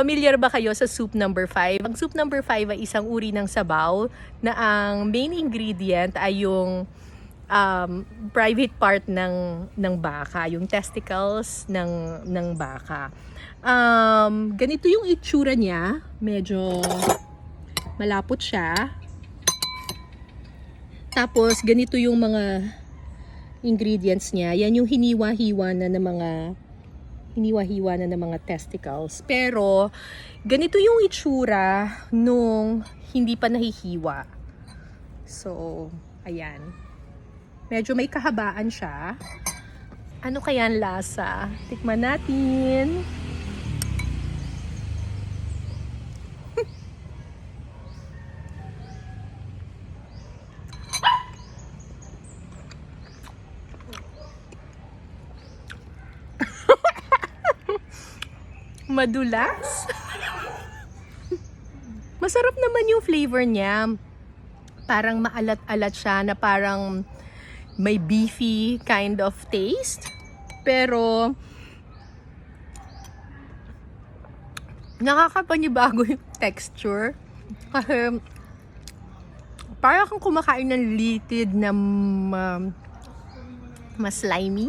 Familiar ba kayo sa soup number 5? Ang soup number 5 ay isang uri ng sabaw na ang main ingredient ay yung um, private part ng ng baka, yung testicles ng ng baka. Um, ganito yung itsura niya, medyo malapot siya. Tapos ganito yung mga ingredients niya. Yan yung hiniwa-hiwa na ng mga hiniwa-hiwa na ng mga testicles. Pero ganito yung itsura nung hindi pa nahihiwa. So, ayan. Medyo may kahabaan siya. Ano kaya ang lasa? Tikman natin. Madulas. Masarap naman yung flavor niya. Parang maalat-alat siya na parang may beefy kind of taste. Pero nakakapanibago yung texture. Kasi parang kang kumakain ng litid na um, mas slimy.